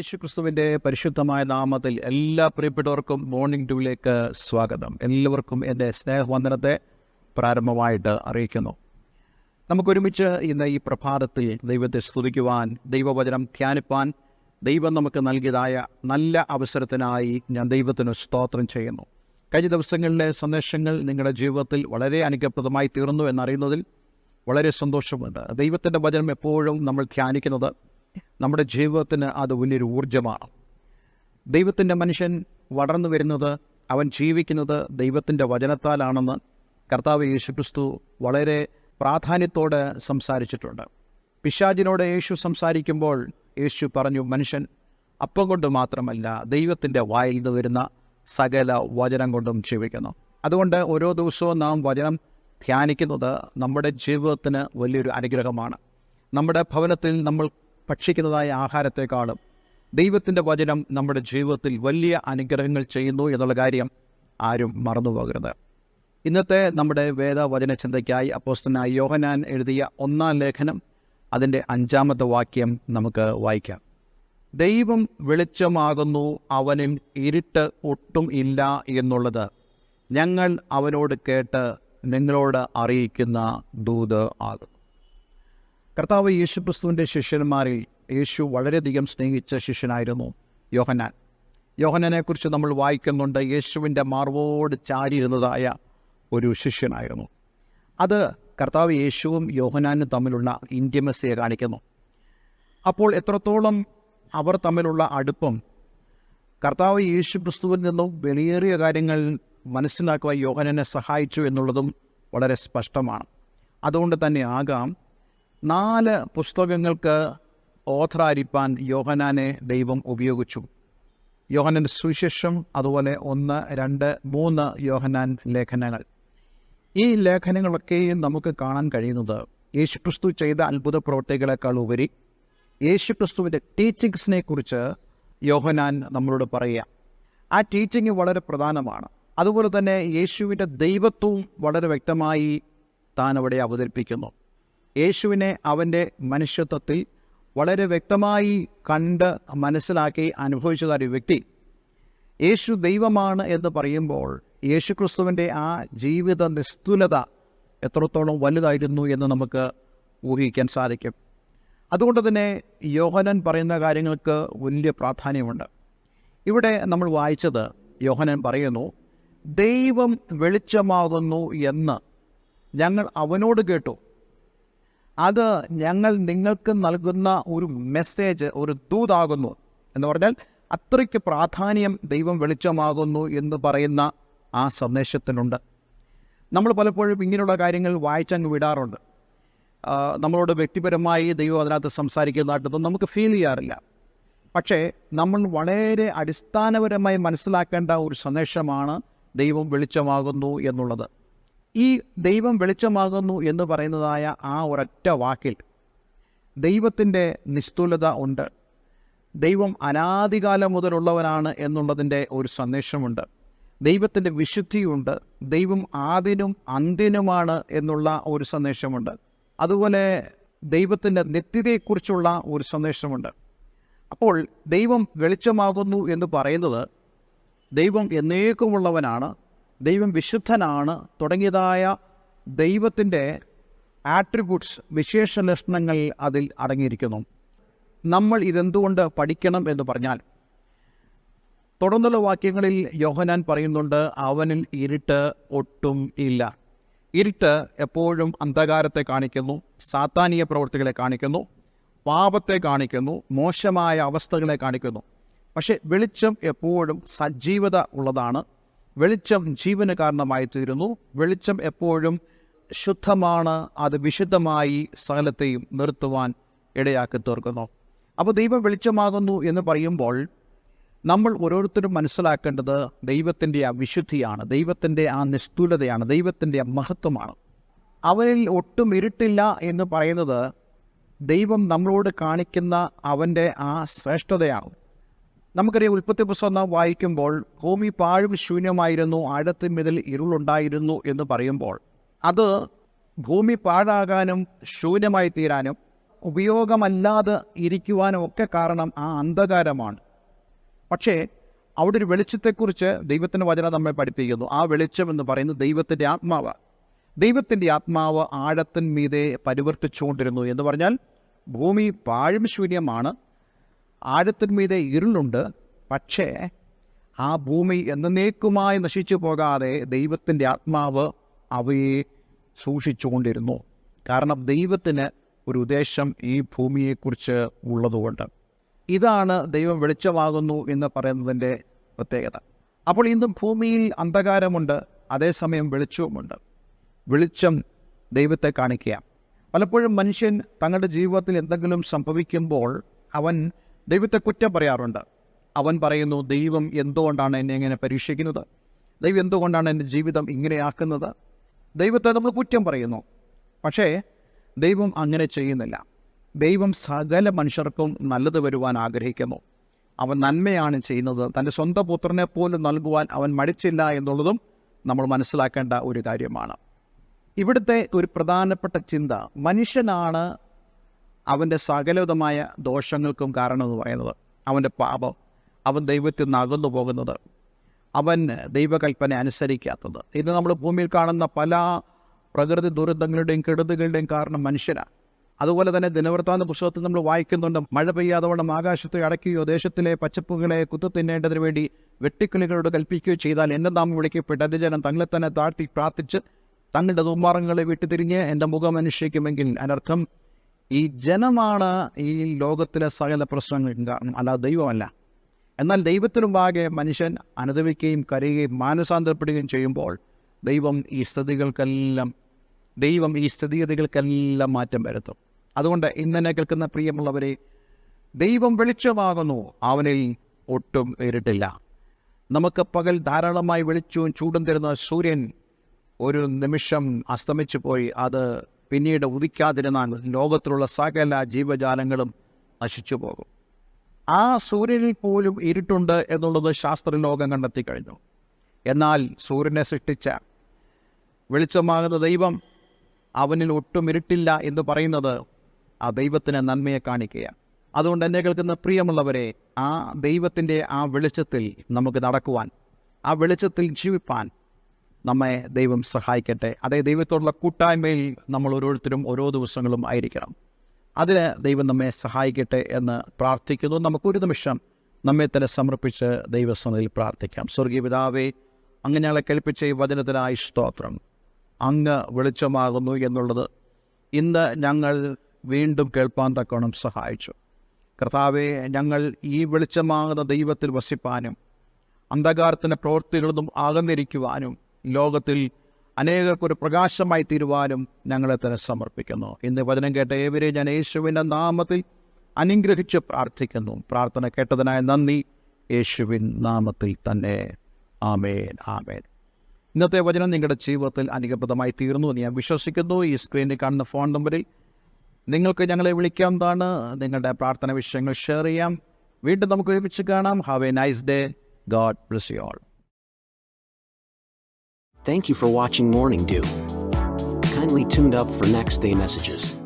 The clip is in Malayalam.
യേശുക്രിസ്തുവിന്റെ പരിശുദ്ധമായ നാമത്തിൽ എല്ലാ പ്രിയപ്പെട്ടവർക്കും മോർണിംഗ് ഡ്യൂവിലേക്ക് സ്വാഗതം. എല്ലാവർക്കും എന്റെ സ്നേഹവന്ദനത്തെ പ്രാരംഭമായിട്ട് അറിയിക്കുന്നു. നമുക്കൊരുമിച്ച് ഇന്ന് ഈ പ്രഭാതത്തിൽ ദൈവത്തെ സ്തുതിക്കുവാൻ ദൈവവചനം ധ്യാനിപ്പാൻ ദൈവം നമുക്ക് നൽകിയതായ നല്ല അവസരത്തിനായി ഞാൻ ദൈവത്തിന് സ്തോത്രം ചെയ്യുന്നു. കഴിഞ്ഞ ദിവസങ്ങളിലെ സന്ദേശങ്ങൾ നിങ്ങളുടെ ജീവിതത്തിൽ വളരെ അനുഗ്രഹപ്രദമായി തീർന്നു എന്നറിയുന്നതിൽ വളരെ സന്തോഷമുണ്ട്. ദൈവത്തിന്റെ വചനം എപ്പോഴും നമ്മൾ ധ്യാനിക്കുന്നത് നമ്മുടെ ജീവിതത്തിന് അത് വലിയൊരു ഊർജമാണ്. ദൈവത്തിന്റെ മനുഷ്യൻ വളർന്നു വരുന്നത് അവൻ ജീവിക്കുന്നത് ദൈവത്തിന്റെ വചനത്താലാണെന്ന് കർത്താവ് യേശുക്രിസ്തു വളരെ പ്രാധാന്യത്തോടെ സംസാരിച്ചിട്ടുണ്ട്. പിശാജിനോട് യേശു സംസാരിക്കുമ്പോൾ യേശു പറഞ്ഞു മനുഷ്യൻ അപ്പം കൊണ്ട് മാത്രമല്ല ദൈവത്തിന്റെ വായിൽ നിന്ന് വരുന്ന സകല വചനം കൊണ്ടും ജീവിക്കുന്നു. അതുകൊണ്ട് ഓരോ ദിവസവും നാം വചനം ധ്യാനിക്കുന്നത് നമ്മുടെ ജീവിതത്തിന് വലിയൊരു അനുഗ്രഹമാണ്. നമ്മുടെ ഭവനത്തിൽ നമ്മൾ ഭക്ഷിക്കുന്നതായ ആഹാരത്തെക്കാളും ദൈവത്തിന്റെ വചനം നമ്മുടെ ജീവിതത്തിൽ വലിയ അനുഗ്രഹങ്ങൾ ചെയ്യുന്നു എന്നുള്ള കാര്യം ആരും മറന്നുപോകരുത്. ഇന്നത്തെ നമ്മുടെ വേദവചന ചിന്തയ്ക്കായി അപ്പോസ്റ്റനായി യോഹനാൻ എഴുതിയ ഒന്നാം ലേഖനം അതിന്റെ അഞ്ചാമത്തെ വാക്യം നമുക്ക് വായിക്കാം. ദൈവം വെളിച്ചമാകുന്നു അവനിൽ ഇരുട്ട് ഒട്ടും ഇല്ല എന്നുള്ളത് ഞങ്ങൾ അവനോട് കേട്ട് നിങ്ങളോട് അറിയിക്കുന്ന ദൂത് ആകുന്നു. കർത്താവ് യേശു ക്രിസ്തുവിന്റെ ശിഷ്യന്മാരിൽ യേശു വളരെയധികം സ്നേഹിച്ച ശിഷ്യനായിരുന്നു യോഹന്നാൻ. യോഹന്നാനെക്കുറിച്ച് നമ്മൾ വായിക്കുന്നുണ്ട് യേശുവിന്റെ മാർവോട് ചാരിയിരുന്നതായ ഒരു ശിഷ്യനായിരുന്നു. അത് കർത്താവ് യേശുവും യോഹനാനും തമ്മിലുള്ള ഇന്റിമസിയെ കാണിക്കുന്നു. അപ്പോൾ എത്രത്തോളം അവർ തമ്മിലുള്ള അടുപ്പം കർത്താവ് യേശു ക്രിസ്തുവിൽ നിന്നും വിലയേറിയ കാര്യങ്ങൾ മനസ്സിലാക്കുവാൻ യോഹനനെ സഹായിച്ചു എന്നുള്ളതും വളരെ സ്പഷ്ടമാണ്. അതുകൊണ്ട് തന്നെ ആകാം നാല് പുസ്തകങ്ങൾക്ക് ഓഥറായിരിക്കാൻ യോഹനാനെ ദൈവം ഉപയോഗിച്ചു. യോഹനന്റെ സുവിശേഷം അതുപോലെ ഒന്ന് രണ്ട് മൂന്ന് യോഹനാൻ ലേഖനങ്ങൾ. ഈ ലേഖനങ്ങളൊക്കെയും നമുക്ക് കാണാൻ കഴിയുന്നത് യേശുക്രിസ്തു ചെയ്ത അത്ഭുത പ്രവർത്തികളെക്കാൾ ഉപരി യേശുക്രിസ്തുവിന്റെ ടീച്ചിങ്സിനെ കുറിച്ച് യോഹനാൻ നമ്മളോട് പറയുക. ആ ടീച്ചിങ് വളരെ പ്രധാനമാണ്. അതുപോലെ തന്നെ യേശുവിന്റെ ദൈവത്വവും വളരെ വ്യക്തമായി താൻ അവിടെ അവതരിപ്പിക്കുന്നു. യേശുവിനെ അവന്റെ മനുഷ്യത്വത്തിൽ വളരെ വ്യക്തമായി കണ്ട് മനസ്സിലാക്കി അനുഭവിച്ച ഒരു വ്യക്തി. യേശു ദൈവമാണ് എന്ന് പറയുമ്പോൾ യേശുക്രിസ്തുവിന്റെ ആ ജീവിത നിസ്തുലത എത്രത്തോളം വലുതായിരുന്നു എന്ന് നമുക്ക് ഊഹിക്കാൻ സാധിക്കും. അതുകൊണ്ട് തന്നെ യോഹനൻ പറയുന്ന കാര്യങ്ങൾക്ക് വലിയ പ്രാധാന്യമുണ്ട്. ഇവിടെ നമ്മൾ വായിച്ചത് യോഹനൻ പറയുന്നു ദൈവം വെളിച്ചമാകുന്നു എന്ന് ഞങ്ങൾ അവനോട് കേട്ടു. അത് ഞങ്ങൾ നിങ്ങൾക്ക് നൽകുന്ന ഒരു മെസ്സേജ് ഒരു ദൂതാകുന്നു. എന്ന് പറഞ്ഞാൽ അത്രയ്ക്ക് പ്രാധാന്യം ദൈവം വെളിച്ചമാകുന്നു എന്ന് പറയുന്ന ആ സന്ദേശത്തിനുണ്ട്. നമ്മൾ പലപ്പോഴും ഇങ്ങനെയുള്ള കാര്യങ്ങൾ വായിച്ചങ്ങ് വിടാറുണ്ട്. നമ്മളോട് വ്യക്തിപരമായി ദൈവം അതിനകത്ത് സംസാരിക്കുന്നതായിട്ടൊന്നും നമുക്ക് ഫീൽ ചെയ്യാറില്ല. പക്ഷേ നമ്മൾ വളരെ അടിസ്ഥാനപരമായി മനസ്സിലാക്കേണ്ട ഒരു സന്ദേശമാണ് ദൈവം വെളിച്ചമാകുന്നു എന്നുള്ളത്. ഈ ദൈവം വെളിച്ചമാകുന്നു എന്ന് പറയുന്നതായ ആ ഒരൊറ്റ വാക്കിൽ ദൈവത്തിന്റെ നിസ്തുലത ഉണ്ട്. ദൈവം അനാദികാലം മുതലുള്ളവനാണ് എന്നുള്ളതിന്റെ ഒരു സന്ദേശമുണ്ട്. ദൈവത്തിന്റെ വിശുദ്ധിയുണ്ട്. ദൈവം ആദിനും അന്തിനുമാണ് എന്നുള്ള ഒരു സന്ദേശമുണ്ട്. അതുപോലെ ദൈവത്തിന്റെ നിത്യതയെക്കുറിച്ചുള്ള ഒരു സന്ദേശമുണ്ട്. അപ്പോൾ ദൈവം വെളിച്ചമാകുന്നു എന്ന് പറയുന്നത് ദൈവം എന്നേക്കുമുള്ളവനാണ്. ദൈവം വിശുദ്ധനാണ്. തുടങ്ങിയതായ ദൈവത്തിന്റെ ആട്രിബ്യൂട്ട്സ് വിശേഷ ലക്ഷണങ്ങൾ അതിൽ അടങ്ങിയിരിക്കുന്നു. നമ്മൾ ഇതെന്തുകൊണ്ട് പഠിക്കണം എന്ന് പറഞ്ഞാൽ തുടർന്നുള്ള വാക്യങ്ങളിൽ യോഹനാൻ പറയുന്നുണ്ട് അവനിൽ ഇരുട്ട് ഒട്ടും ഇല്ല. ഇരുട്ട് എപ്പോഴും അന്ധകാരത്തെ കാണിക്കുന്നു സാത്താനീയ പ്രവൃത്തികളെ കാണിക്കുന്നു പാപത്തെ കാണിക്കുന്നു മോശമായ അവസ്ഥകളെ കാണിക്കുന്നു. പക്ഷേ വെളിച്ചം എപ്പോഴും സജീവത ഉള്ളതാണ്. വെളിച്ചം ജീവന് കാരണമായി തീരുന്നു വെളിച്ചം എപ്പോഴും ശുദ്ധമാണ്. അത് വിശുദ്ധമായി സകലത്തെയും നിർത്തുവാൻ ഇടയാക്കി തീർക്കുന്നു. അപ്പോൾ ദൈവം വെളിച്ചമാകുന്നു എന്ന് പറയുമ്പോൾ നമ്മൾ ഓരോരുത്തരും മനസ്സിലാക്കേണ്ടത് ദൈവത്തിന്റെ ആ വിശുദ്ധിയാണ്. ദൈവത്തിന്റെ ആ നിസ്തുലതയാണ്. ദൈവത്തിന്റെ ആ മഹത്വമാണ്. അവനിൽ ഒട്ടും ഇരുട്ടില്ല എന്ന് പറയുന്നത് ദൈവം നമ്മളോട് കാണിക്കുന്ന അവന്റെ ആ ശ്രേഷ്ഠതയാണ്. നമുക്കറിയാം ഉൽപ്പത്തി പുസ്തകം നാം വായിക്കുമ്പോൾ ഭൂമി പാഴും ശൂന്യമായിരുന്നു ആഴത്തിന്മിതിൽ ഇരുളുണ്ടായിരുന്നു എന്ന് പറയുമ്പോൾ അത് ഭൂമി പാഴാകാനും ശൂന്യമായി തീരാനും ഉപയോഗമല്ലാതെ ഇരിക്കുവാനും ഒക്കെ കാരണം ആ അന്ധകാരമാണ്. പക്ഷേ അവിടെ ഒരു വെളിച്ചത്തെക്കുറിച്ച് ദൈവത്തിന്റെ വചനം നമ്മെ പഠിപ്പിക്കുന്നു. ആ വെളിച്ചം എന്ന് പറയുന്നത് ദൈവത്തിന്റെ ആത്മാവ്. ദൈവത്തിന്റെ ആത്മാവ് ആഴത്തിന്മീതെ പരിവർത്തിച്ചുകൊണ്ടിരുന്നു എന്ന് പറഞ്ഞാൽ ഭൂമി പാഴും ശൂന്യമാണ് ആഴത്തിന്മീതെ ഇരുളുണ്ട്. പക്ഷേ ആ ഭൂമി എന്നേക്കുമായി നശിച്ചു പോകാതെ ദൈവത്തിന്റെ ആത്മാവ് അവയെ സൂക്ഷിച്ചുകൊണ്ടിരുന്നു. കാരണം ദൈവത്തിന് ഒരു ഉദ്ദേശം ഈ ഭൂമിയെക്കുറിച്ച് ഉള്ളതുകൊണ്ട്. ഇതാണ് ദൈവം വെളിച്ചമാകുന്നു എന്ന് പറയുന്നതിന്റെ പ്രത്യേകത. അപ്പോൾ ഇന്നും ഭൂമിയിൽ അന്ധകാരമുണ്ട് അതേസമയം വെളിച്ചവുമുണ്ട്. വെളിച്ചം ദൈവത്തെ കാണിക്കുക പലപ്പോഴും മനുഷ്യൻ തങ്ങളുടെ ജീവിതത്തിൽ എന്തെങ്കിലും സംഭവിക്കുമ്പോൾ അവൻ ദൈവത്തെ കുറ്റം പറയാറുണ്ട്. അവൻ പറയുന്നു ദൈവം എന്തുകൊണ്ടാണ് എന്നെ ഇങ്ങനെ പരീക്ഷിക്കുന്നത്? ദൈവം എന്തുകൊണ്ടാണ് എന്റെ ജീവിതം ഇങ്ങനെയാക്കുന്നത് ദൈവത്തെ നമ്മൾ കുറ്റം പറയുന്നു. പക്ഷേ ദൈവം അങ്ങനെ ചെയ്യുന്നില്ല. ദൈവം സകല മനുഷ്യർക്കും നല്ലത് വരുവാൻ ആഗ്രഹിക്കുന്നു. അവൻ നന്മയാണ് ചെയ്യുന്നത്. തന്റെ സ്വന്തം പുത്രനെ പോലും നൽകുവാൻ അവൻ മടിച്ചില്ല എന്നുള്ളതും നമ്മൾ മനസ്സിലാക്കേണ്ട ഒരു കാര്യമാണ്. ഇവിടുത്തെ ഒരു പ്രധാനപ്പെട്ട ചിന്ത മനുഷ്യനാണ് അവന്റെ സകലവിധമായ ദോഷങ്ങൾക്കും കാരണമെന്ന് പറയുന്നത് അവന്റെ പാപം അവൻ ദൈവത്തിൽ നിന്ന് അകന്നു പോകുന്നത് അവൻ ദൈവകൽപ്പന അനുസരിക്കാത്തത്. ഇന്ന് നമ്മൾ ഭൂമിയിൽ കാണുന്ന പല പ്രകൃതി ദുരന്തങ്ങളുടെയും കെടുതികളുടെയും കാരണം മനുഷ്യനാണ് അതുപോലെ തന്നെ ദിനവൃത്താന്ത പുസ്തകത്തിൽ നമ്മൾ വായിക്കുന്നുണ്ട് മഴ പെയ്യാതെ വണ്ണം ആകാശത്തെ അടയ്ക്കുകയോ ദേശത്തിലെ പച്ചപ്പുകളെ കുത്തു തിന്നേണ്ടതിന് വേണ്ടി വെട്ടിക്കിളികളോട് കൽപ്പിക്കുകയോ ചെയ്താൽ എന്റെ നാമം വിളിക്കപ്പെട്ട് ജനം തങ്ങളെ തന്നെ താഴ്ത്തി പ്രാർത്ഥിച്ച് തങ്ങളുടെ ദുർമാർഗങ്ങളെ വിട്ടുതിരിഞ്ഞ് എന്റെ മുഖം അനുഷ്ഠിക്കുമെങ്കിൽ അതിനർത്ഥം ഈ ജനമാണ് ഈ ലോകത്തിലെ സകല പ്രശ്നങ്ങൾക്കും കാരണം. അല്ല ദൈവമല്ല. എന്നാൽ ദൈവത്തിനുമ്പാകെ മനുഷ്യൻ അനുദവിക്കുകയും കരയുകയും മാനസാന്തരപ്പെടുകയും ചെയ്യുമ്പോൾ ദൈവം ഈ സ്ഥിതികൾക്കെല്ലാം ദൈവം ഈ സ്ഥിതിഗതികൾക്കെല്ലാം മാറ്റം വരുത്തും. അതുകൊണ്ട് ഇന്നെ കേൾക്കുന്ന പ്രിയമുള്ളവരെ ദൈവം വെളിച്ചമാകുന്നു അവനിൽ ഒട്ടും ഇരുട്ടില്ല. നമുക്ക് പകൽ ധാരാളമായി വെളിച്ചവും ചൂടും തരുന്ന സൂര്യൻ ഒരു നിമിഷം അസ്തമിച്ചു പോയി അത് പിന്നീട് ഉദിക്കാതിരുന്നാൽ ലോകത്തിലുള്ള സകല ജീവജാലങ്ങളും നശിച്ചു പോകും. ആ സൂര്യനിൽ പോലും ഇരുട്ടുണ്ട് എന്നുള്ളത് ശാസ്ത്രലോകം കണ്ടെത്തി കഴിഞ്ഞു. എന്നാൽ സൂര്യനെ സൃഷ്ടിച്ച വെളിച്ചമാകുന്ന ദൈവം അവനിൽ ഒട്ടും ഇരുട്ടില്ല എന്ന് പറയുന്നത് ആ ദൈവത്തിന് നന്മയെ കാണിക്കുകയാണ്. അതുകൊണ്ട് എന്നെ കേൾക്കുന്ന പ്രിയമുള്ളവരെ ആ ദൈവത്തിന്റെ ആ വെളിച്ചത്തിൽ നമുക്ക് നടക്കുവാൻ ആ വെളിച്ചത്തിൽ ജീവിപ്പാൻ നമ്മെ ദൈവം സഹായിക്കട്ടെ. അതേ ദൈവത്തോടുള്ള കൂട്ടായ്മയിൽ നമ്മൾ ഓരോരുത്തരും ഓരോ ദിവസങ്ങളും ആയിരിക്കണം. അതിന് ദൈവം നമ്മെ സഹായിക്കട്ടെ എന്ന് പ്രാർത്ഥിക്കുന്നു. നമുക്കൊരു നിമിഷം നമ്മെ തന്നെ സമർപ്പിച്ച് ദൈവസന്നിധിയിൽ പ്രാർത്ഥിക്കാം. സ്വർഗീയ പിതാവേ അങ്ങ് ഞങ്ങളെ കൽപ്പിച്ച ഈ വചനത്തിനായി സ്തോത്രം. അങ്ങ് വെളിച്ചമാകുന്നു എന്നുള്ളത് ഇന്ന് ഞങ്ങൾ വീണ്ടും കേൾപ്പാൻ തക്കോണം സഹായിച്ചു. കർത്താവെ ഞങ്ങൾ ഈ വെളിച്ചമാകുന്ന ദൈവത്തിൽ വസിപ്പാനും അന്ധകാരത്തിന്റെ പ്രവൃത്തികളൊന്നും ആകന്നിരിക്കുവാനും ലോകത്തിൽ അനേകർക്കൊരു പ്രകാശമായി തീരുവാനും ഞങ്ങളെ തന്നെ സമർപ്പിക്കുന്നു. ഇന്ന് വചനം കേട്ട ഏവരെ ഞാൻ യേശുവിന്റെ നാമത്തിൽ അനുഗ്രഹിച്ച് പ്രാർത്ഥിക്കുന്നു. പ്രാർത്ഥന കേട്ടതിനായ നന്ദി. യേശുവിൻ നാമത്തിൽ തന്നെ. ആമേൻ. ആമേൻ. ഇന്നത്തെ വചനം നിങ്ങളുടെ ജീവിതത്തിൽ അനുഗ്രഹപ്രദമായി തീർന്നു എന്ന് ഞാൻ വിശ്വസിക്കുന്നു. ഈ സ്ക്രീനിൽ കാണുന്ന ഫോൺ നമ്പറിൽ നിങ്ങൾക്ക് ഞങ്ങളെ വിളിക്കാവുന്നതാണ് നിങ്ങളുടെ പ്രാർത്ഥന വിഷയങ്ങൾ ഷെയർ ചെയ്യാം. വീണ്ടും നമുക്ക് ഒരുമിച്ച് കാണാം. Have a nice day God bless you all Thank you for watching Morning Dew. Kindly tuned up for next day messages.